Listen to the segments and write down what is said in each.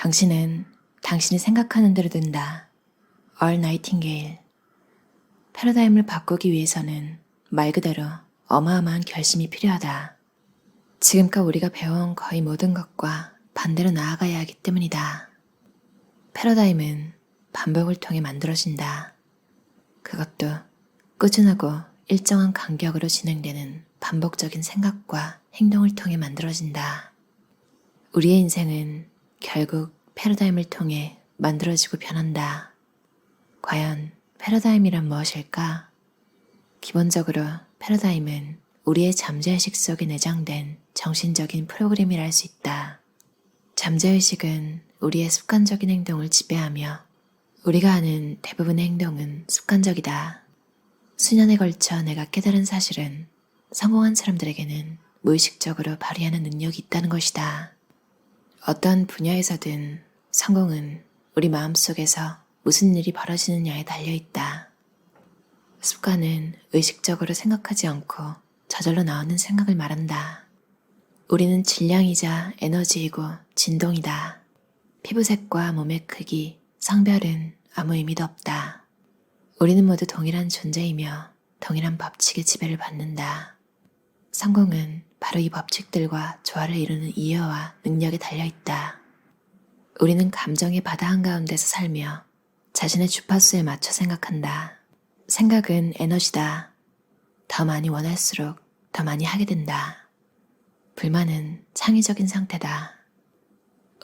당신은 당신이 생각하는 대로 된다. 얼 나이팅게일. 패러다임을 바꾸기 위해서는 말 그대로 어마어마한 결심이 필요하다. 지금껏 우리가 배워온 거의 모든 것과 반대로 나아가야 하기 때문이다. 패러다임은 반복을 통해 만들어진다. 그것도 꾸준하고 일정한 간격으로 진행되는 반복적인 생각과 행동을 통해 만들어진다. 우리의 인생은 결국 패러다임을 통해 만들어지고 변한다. 과연 패러다임이란 무엇일까? 기본적으로 패러다임은 우리의 잠재의식 속에 내장된 정신적인 프로그램이라 할 수 있다. 잠재의식은 우리의 습관적인 행동을 지배하며 우리가 하는 대부분의 행동은 습관적이다. 수년에 걸쳐 내가 깨달은 사실은 성공한 사람들에게는 무의식적으로 발휘하는 능력이 있다는 것이다. 어떤 분야에서든 성공은 우리 마음속에서 무슨 일이 벌어지느냐에 달려 있다. 습관은 의식적으로 생각하지 않고 저절로 나오는 생각을 말한다. 우리는 질량이자 에너지이고 진동이다. 피부색과 몸의 크기, 성별은 아무 의미도 없다. 우리는 모두 동일한 존재이며 동일한 법칙의 지배를 받는다. 성공은 바로 이 법칙들과 조화를 이루는 이해와 능력에 달려 있다. 우리는 감정의 바다 한가운데서 살며 자신의 주파수에 맞춰 생각한다. 생각은 에너지다. 더 많이 원할수록 더 많이 하게 된다. 불만은 창의적인 상태다.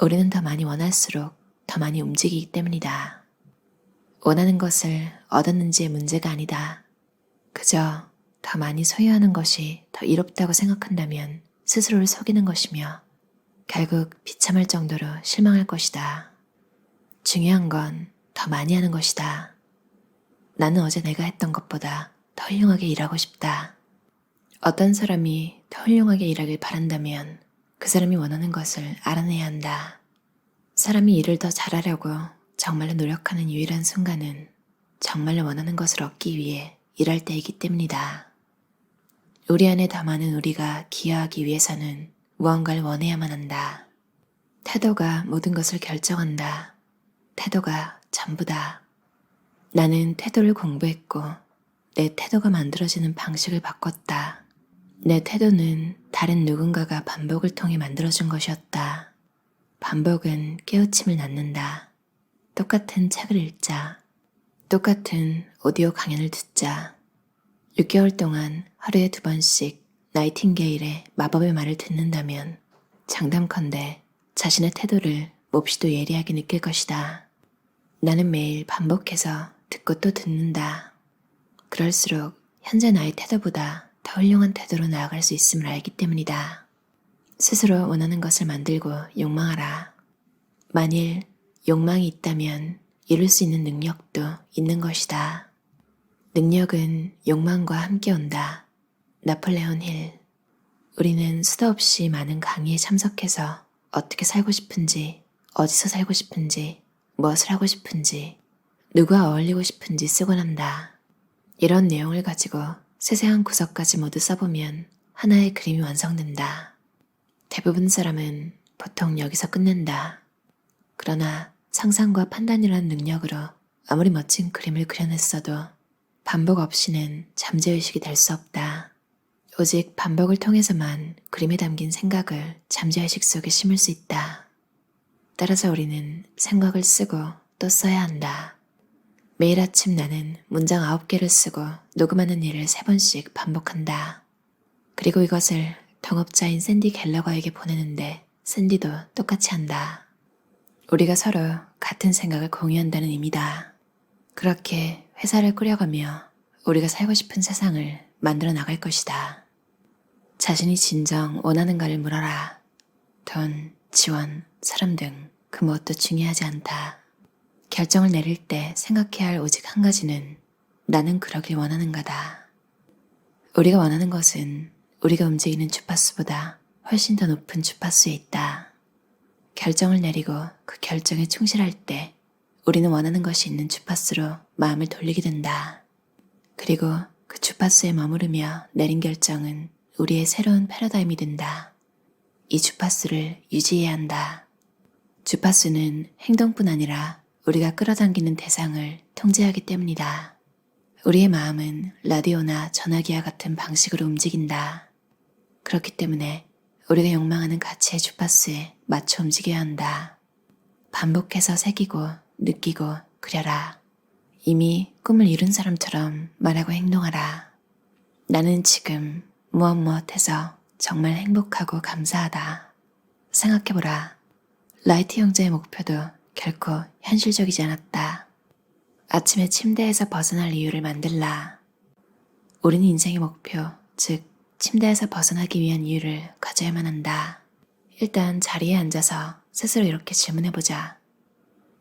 우리는 더 많이 원할수록 더 많이 움직이기 때문이다. 원하는 것을 얻었는지의 문제가 아니다. 그저 더 많이 소유하는 것이 더 이롭다고 생각한다면 스스로를 속이는 것이며 결국 비참할 정도로 실망할 것이다. 중요한 건 더 많이 하는 것이다. 나는 어제 내가 했던 것보다 더 훌륭하게 일하고 싶다. 어떤 사람이 더 훌륭하게 일하길 바란다면 그 사람이 원하는 것을 알아내야 한다. 사람이 일을 더 잘하려고 정말로 노력하는 유일한 순간은 정말로 원하는 것을 얻기 위해 일할 때이기 때문이다. 우리 안에 더 많은 우리가 기여하기 위해서는 무언가를 원해야만 한다. 태도가 모든 것을 결정한다. 태도가 전부다. 나는 태도를 공부했고 내 태도가 만들어지는 방식을 바꿨다. 내 태도는 다른 누군가가 반복을 통해 만들어준 것이었다. 반복은 깨우침을 낳는다. 똑같은 책을 읽자. 똑같은 오디오 강연을 듣자. 6개월 동안 하루에 두 번씩 나이팅게일의 마법의 말을 듣는다면 장담컨대 자신의 태도를 몹시도 예리하게 느낄 것이다. 나는 매일 반복해서 듣고 또 듣는다. 그럴수록 현재 나의 태도보다 더 훌륭한 태도로 나아갈 수 있음을 알기 때문이다. 스스로 원하는 것을 만들고 욕망하라. 만일 욕망이 있다면 이룰 수 있는 능력도 있는 것이다. 능력은 욕망과 함께 온다. 나폴레온 힐. 우리는 수도 없이 많은 강의에 참석해서 어떻게 살고 싶은지, 어디서 살고 싶은지, 무엇을 하고 싶은지, 누구와 어울리고 싶은지 쓰곤 한다. 이런 내용을 가지고 세세한 구석까지 모두 써보면 하나의 그림이 완성된다. 대부분 사람은 보통 여기서 끝낸다. 그러나 상상과 판단이라는 능력으로 아무리 멋진 그림을 그려냈어도 반복 없이는 잠재의식이 될 수 없다. 오직 반복을 통해서만 그림에 담긴 생각을 잠재의식 속에 심을 수 있다. 따라서 우리는 생각을 쓰고 또 써야 한다. 매일 아침 나는 문장 아홉 개를 쓰고 녹음하는 일을 세 번씩 반복한다. 그리고 이것을 동업자인 샌디 갤러거에게 보내는데 샌디도 똑같이 한다. 우리가 서로 같은 생각을 공유한다는 의미다. 그렇게 회사를 꾸려가며 우리가 살고 싶은 세상을 만들어 나갈 것이다. 자신이 진정 원하는가를 물어라. 돈, 지원, 사람 등 그 무엇도 중요하지 않다. 결정을 내릴 때 생각해야 할 오직 한 가지는 나는 그러길 원하는가다. 우리가 원하는 것은 우리가 움직이는 주파수보다 훨씬 더 높은 주파수에 있다. 결정을 내리고 그 결정에 충실할 때 우리는 원하는 것이 있는 주파수로 마음을 돌리게 된다. 그리고 그 주파수에 머무르며 내린 결정은 우리의 새로운 패러다임이 된다. 이 주파수를 유지해야 한다. 주파수는 행동뿐 아니라 우리가 끌어당기는 대상을 통제하기 때문이다. 우리의 마음은 라디오나 전화기와 같은 방식으로 움직인다. 그렇기 때문에 우리가 욕망하는 가치의 주파수에 맞춰 움직여야 한다. 반복해서 새기고 느끼고 그려라. 이미 꿈을 이룬 사람처럼 말하고 행동하라. 나는 지금 무엇 무엇해서 정말 행복하고 감사하다. 생각해보라. 라이트 형제의 목표도 결코 현실적이지 않았다. 아침에 침대에서 벗어날 이유를 만들라. 우리는 인생의 목표, 즉, 침대에서 벗어나기 위한 이유를 가져야만 한다. 일단 자리에 앉아서 스스로 이렇게 질문해보자.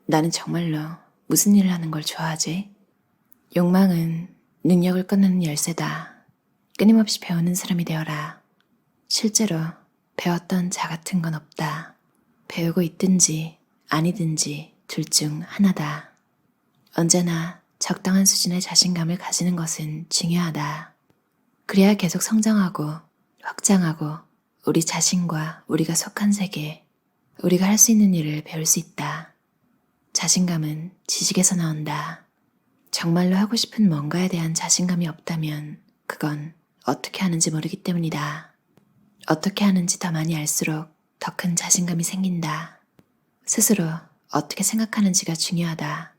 나는 정말로 무슨 일을 하는 걸 좋아하지? 욕망은 능력을 끊는 열쇠다. 끊임없이 배우는 사람이 되어라. 실제로 배웠던 자 같은 건 없다. 배우고 있든지 아니든지 둘 중 하나다. 언제나 적당한 수준의 자신감을 가지는 것은 중요하다. 그래야 계속 성장하고 확장하고 우리 자신과 우리가 속한 세계, 우리가 할 수 있는 일을 배울 수 있다. 자신감은 지식에서 나온다. 정말로 하고 싶은 뭔가에 대한 자신감이 없다면 그건 어떻게 하는지 모르기 때문이다. 어떻게 하는지 더 많이 알수록 더 큰 자신감이 생긴다. 스스로 어떻게 생각하는지가 중요하다.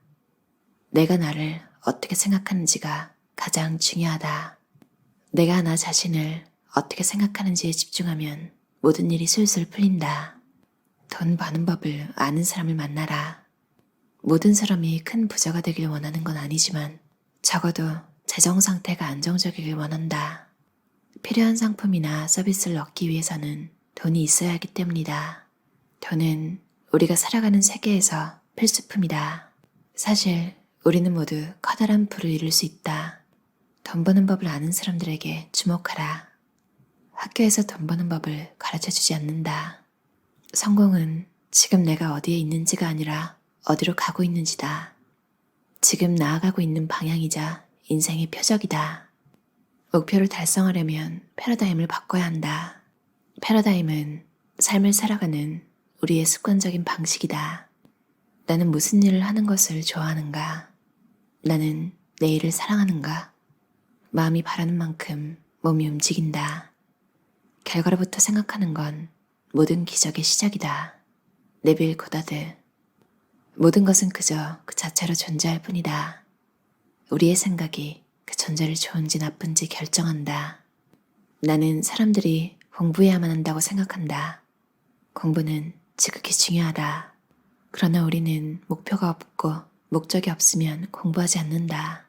내가 나를 어떻게 생각하는지가 가장 중요하다. 내가 나 자신을 어떻게 생각하는지에 집중하면 모든 일이 술술 풀린다. 돈 버는 법을 아는 사람을 만나라. 모든 사람이 큰 부자가 되길 원하는 건 아니지만 적어도 재정 상태가 안정적이길 원한다. 필요한 상품이나 서비스를 얻기 위해서는 돈이 있어야 하기 때문이다. 돈은 우리가 살아가는 세계에서 필수품이다. 사실 우리는 모두 커다란 부를 이룰 수 있다. 돈 버는 법을 아는 사람들에게 주목하라. 학교에서 돈 버는 법을 가르쳐 주지 않는다. 성공은 지금 내가 어디에 있는지가 아니라 어디로 가고 있는지다. 지금 나아가고 있는 방향이자 인생의 표적이다. 목표를 달성하려면 패러다임을 바꿔야 한다. 패러다임은 삶을 살아가는 우리의 습관적인 방식이다. 나는 무슨 일을 하는 것을 좋아하는가? 나는 내 일을 사랑하는가? 마음이 바라는 만큼 몸이 움직인다. 결과로부터 생각하는 건 모든 기적의 시작이다. 네빌 고다드. 모든 것은 그저 그 자체로 존재할 뿐이다. 우리의 생각이 그 존재를 좋은지 나쁜지 결정한다. 나는 사람들이 공부해야만 한다고 생각한다. 공부는 지극히 중요하다. 그러나 우리는 목표가 없고 목적이 없으면 공부하지 않는다.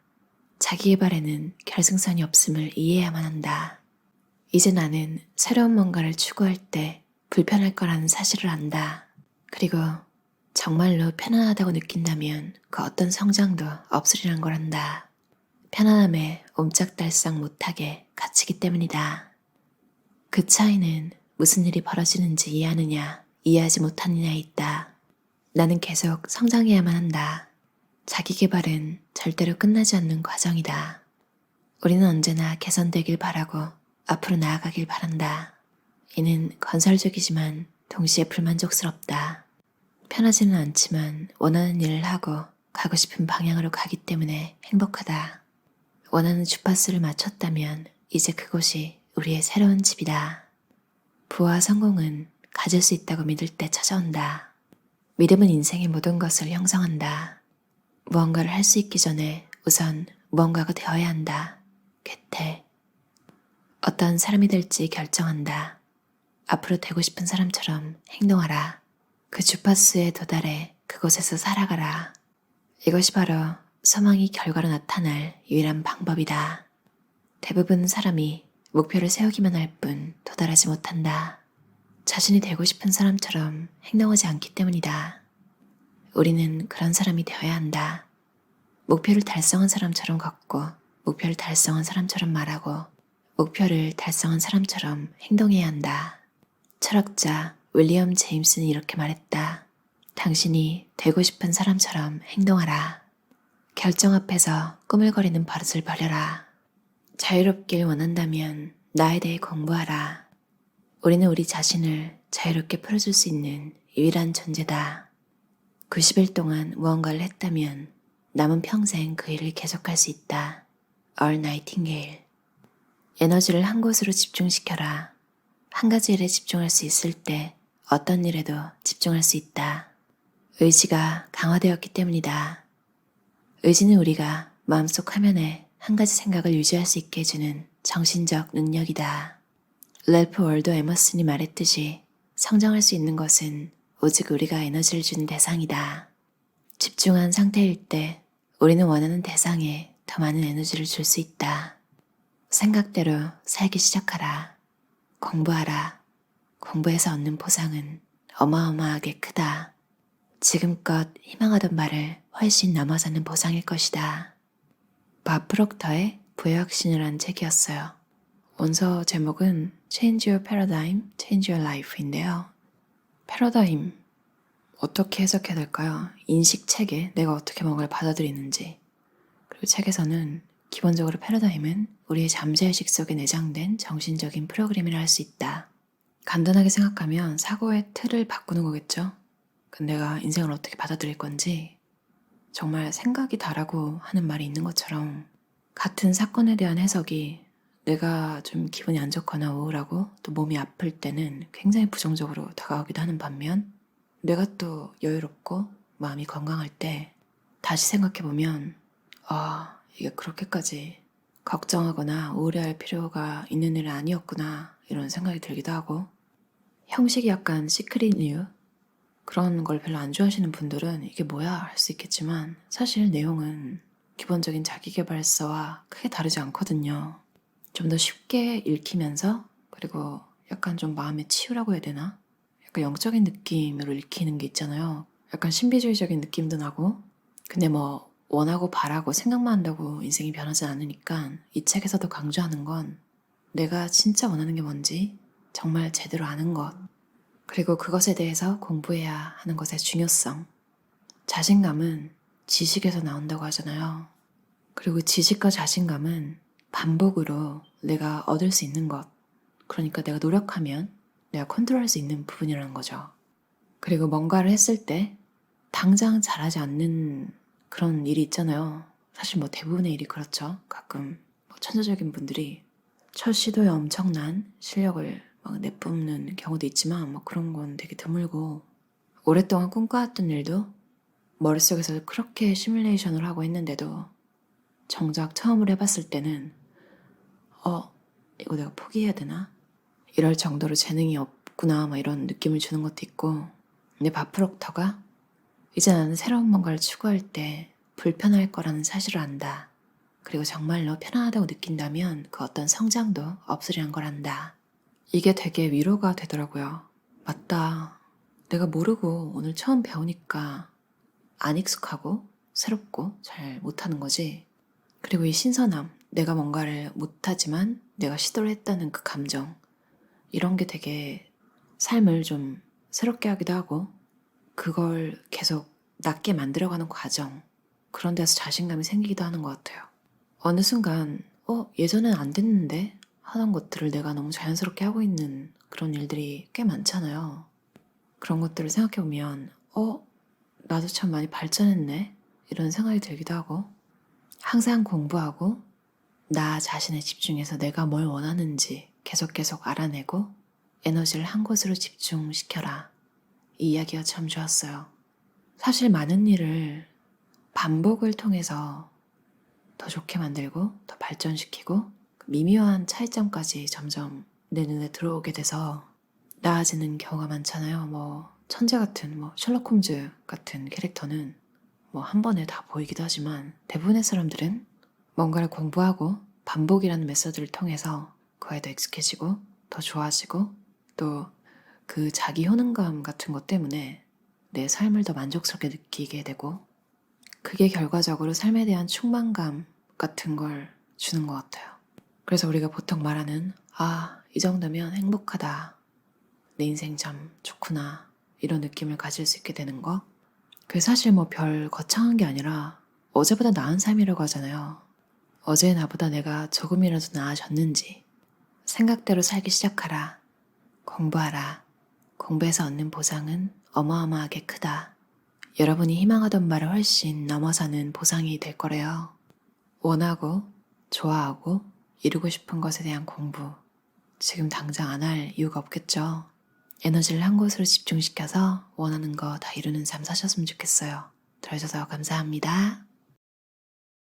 자기 개발에는 결승선이 없음을 이해해야만 한다. 이제 나는 새로운 뭔가를 추구할 때 불편할 거라는 사실을 안다. 그리고 정말로 편안하다고 느낀다면 그 어떤 성장도 없으리란 걸 안다. 편안함에 옴짝달싹 못하게 갇히기 때문이다. 그 차이는 무슨 일이 벌어지는지 이해하느냐, 이해하지 못하느냐에 있다. 나는 계속 성장해야만 한다. 자기 개발은 절대로 끝나지 않는 과정이다. 우리는 언제나 개선되길 바라고 앞으로 나아가길 바란다. 이는 건설적이지만 동시에 불만족스럽다. 편하지는 않지만 원하는 일을 하고 가고 싶은 방향으로 가기 때문에 행복하다. 원하는 주파수를 맞췄다면 이제 그곳이 우리의 새로운 집이다. 부와 성공은 가질 수 있다고 믿을 때 찾아온다. 믿음은 인생의 모든 것을 형성한다. 무언가를 할 수 있기 전에 우선 무언가가 되어야 한다. 괴테. 어떤 사람이 될지 결정한다. 앞으로 되고 싶은 사람처럼 행동하라. 그 주파수에 도달해 그곳에서 살아가라. 이것이 바로 소망이 결과로 나타날 유일한 방법이다. 대부분 사람이 목표를 세우기만 할 뿐 도달하지 못한다. 자신이 되고 싶은 사람처럼 행동하지 않기 때문이다. 우리는 그런 사람이 되어야 한다. 목표를 달성한 사람처럼 걷고, 목표를 달성한 사람처럼 말하고, 목표를 달성한 사람처럼 행동해야 한다. 철학자 윌리엄 제임스는 이렇게 말했다. 당신이 되고 싶은 사람처럼 행동하라. 결정 앞에서 꾸물거리는 버릇을 버려라. 자유롭길 원한다면 나에 대해 공부하라. 우리는 우리 자신을 자유롭게 풀어줄 수 있는 유일한 존재다. 90일 동안 무언가를 했다면 남은 평생 그 일을 계속할 수 있다. 얼 나이팅게일. 에너지를 한 곳으로 집중시켜라. 한 가지 일에 집중할 수 있을 때 어떤 일에도 집중할 수 있다. 의지가 강화되었기 때문이다. 의지는 우리가 마음속 화면에 한 가지 생각을 유지할 수 있게 해주는 정신적 능력이다. 랄프 월도 에머슨이 말했듯이 성장할 수 있는 것은 오직 우리가 에너지를 주는 대상이다. 집중한 상태일 때 우리는 원하는 대상에 더 많은 에너지를 줄 수 있다. 생각대로 살기 시작하라. 공부하라. 공부해서 얻는 보상은 어마어마하게 크다. 지금껏 희망하던 말을 훨씬 넘어서는 보상일 것이다. 밥 프록터의 부여혁신이라는 책이었어요. 원서 제목은 Change Your Paradigm, Change Your Life인데요. 패러다임 어떻게 해석해야 될까요? 인식 체계, 내가 어떻게 뭔가를 받아들이는지. 그리고 책에서는 기본적으로 패러다임은 우리의 잠재의식 속에 내장된 정신적인 프로그램이라 할 수 있다. 간단하게 생각하면 사고의 틀을 바꾸는 거겠죠? 그 내가 인생을 어떻게 받아들일 건지 정말 생각이 다라고 하는 말이 있는 것처럼 같은 사건에 대한 해석이 내가 좀 기분이 안 좋거나 우울하고 또 몸이 아플 때는 굉장히 부정적으로 다가오기도 하는 반면 내가 또 여유롭고 마음이 건강할 때 다시 생각해보면 아 이게 그렇게까지 걱정하거나 우울해할 필요가 있는 일은 아니었구나 이런 생각이 들기도 하고 형식이 약간 시크릿 뉴 그런 걸 별로 안 좋아하시는 분들은 이게 뭐야 할 수 있겠지만 사실 내용은 기본적인 자기개발서와 크게 다르지 않거든요. 좀 더 쉽게 읽히면서 그리고 약간 좀 마음의 치유라고 해야 되나? 약간 영적인 느낌으로 읽히는 게 있잖아요. 약간 신비주의적인 느낌도 나고 근데 뭐 원하고 바라고 생각만 한다고 인생이 변하지 않으니까 이 책에서도 강조하는 건 내가 진짜 원하는 게 뭔지 정말 제대로 아는 것 그리고 그것에 대해서 공부해야 하는 것의 중요성 자신감은 지식에서 나온다고 하잖아요. 그리고 지식과 자신감은 반복으로 내가 얻을 수 있는 것. 그러니까 내가 노력하면 내가 컨트롤할 수 있는 부분이라는 거죠. 그리고 뭔가를 했을 때 당장 잘하지 않는 그런 일이 있잖아요. 사실 뭐 대부분의 일이 그렇죠. 가끔 뭐 천재적인 분들이 첫 시도에 엄청난 실력을 막 내뿜는 경우도 있지만 뭐 그런 건 되게 드물고 오랫동안 꿈꿔왔던 일도 머릿속에서 그렇게 시뮬레이션을 하고 했는데도 정작 처음으로 해봤을 때는 어 이거 내가 포기해야 되나? 이럴 정도로 재능이 없구나 막 이런 느낌을 주는 것도 있고 근데 바프록터가 이제 나는 새로운 뭔가를 추구할 때 불편할 거라는 사실을 안다. 그리고 정말로 편안하다고 느낀다면 그 어떤 성장도 없으리란 걸 안다. 이게 되게 위로가 되더라고요. 맞다. 내가 모르고 오늘 처음 배우니까 안 익숙하고 새롭고 잘 못하는 거지. 그리고 이 신선함, 내가 뭔가를 못하지만 내가 시도를 했다는 그 감정, 이런 게 되게 삶을 좀 새롭게 하기도 하고, 그걸 계속 낫게 만들어가는 과정, 그런 데서 자신감이 생기기도 하는 것 같아요. 어느 순간, 어, 예전엔 안 됐는데? 하던 것들을 내가 너무 자연스럽게 하고 있는 그런 일들이 꽤 많잖아요. 그런 것들을 생각해보면, 어, 나도 참 많이 발전했네? 이런 생각이 들기도 하고, 항상 공부하고, 나 자신에 집중해서 내가 뭘 원하는지 계속 계속 알아내고, 에너지를 한 곳으로 집중시켜라. 이 이야기가 참 좋았어요. 사실 많은 일을 반복을 통해서 더 좋게 만들고, 더 발전시키고, 그 미묘한 차이점까지 점점 내 눈에 들어오게 돼서 나아지는 경우가 많잖아요. 뭐, 천재 같은, 뭐, 셜록 홈즈 같은 캐릭터는 뭐 한 번에 다 보이기도 하지만 대부분의 사람들은 뭔가를 공부하고 반복이라는 메서드를 통해서 그에 더 익숙해지고 더 좋아지고 또 그 자기 효능감 같은 것 때문에 내 삶을 더 만족스럽게 느끼게 되고 그게 결과적으로 삶에 대한 충만감 같은 걸 주는 것 같아요. 그래서 우리가 보통 말하는 아, 이 정도면 행복하다. 내 인생 참 좋구나. 이런 느낌을 가질 수 있게 되는 거. 그게 사실 뭐 별 거창한 게 아니라 어제보다 나은 삶이라고 하잖아요. 어제 나보다 내가 조금이라도 나아졌는지 생각대로 살기 시작하라. 공부하라. 공부해서 얻는 보상은 어마어마하게 크다. 여러분이 희망하던 말을 훨씬 넘어서는 보상이 될 거래요. 원하고, 좋아하고, 이루고 싶은 것에 대한 공부. 지금 당장 안 할 이유가 없겠죠. 에너지를 한 곳으로 집중시켜서 원하는 거 다 이루는 삶 사셨으면 좋겠어요. 들어주셔서 감사합니다.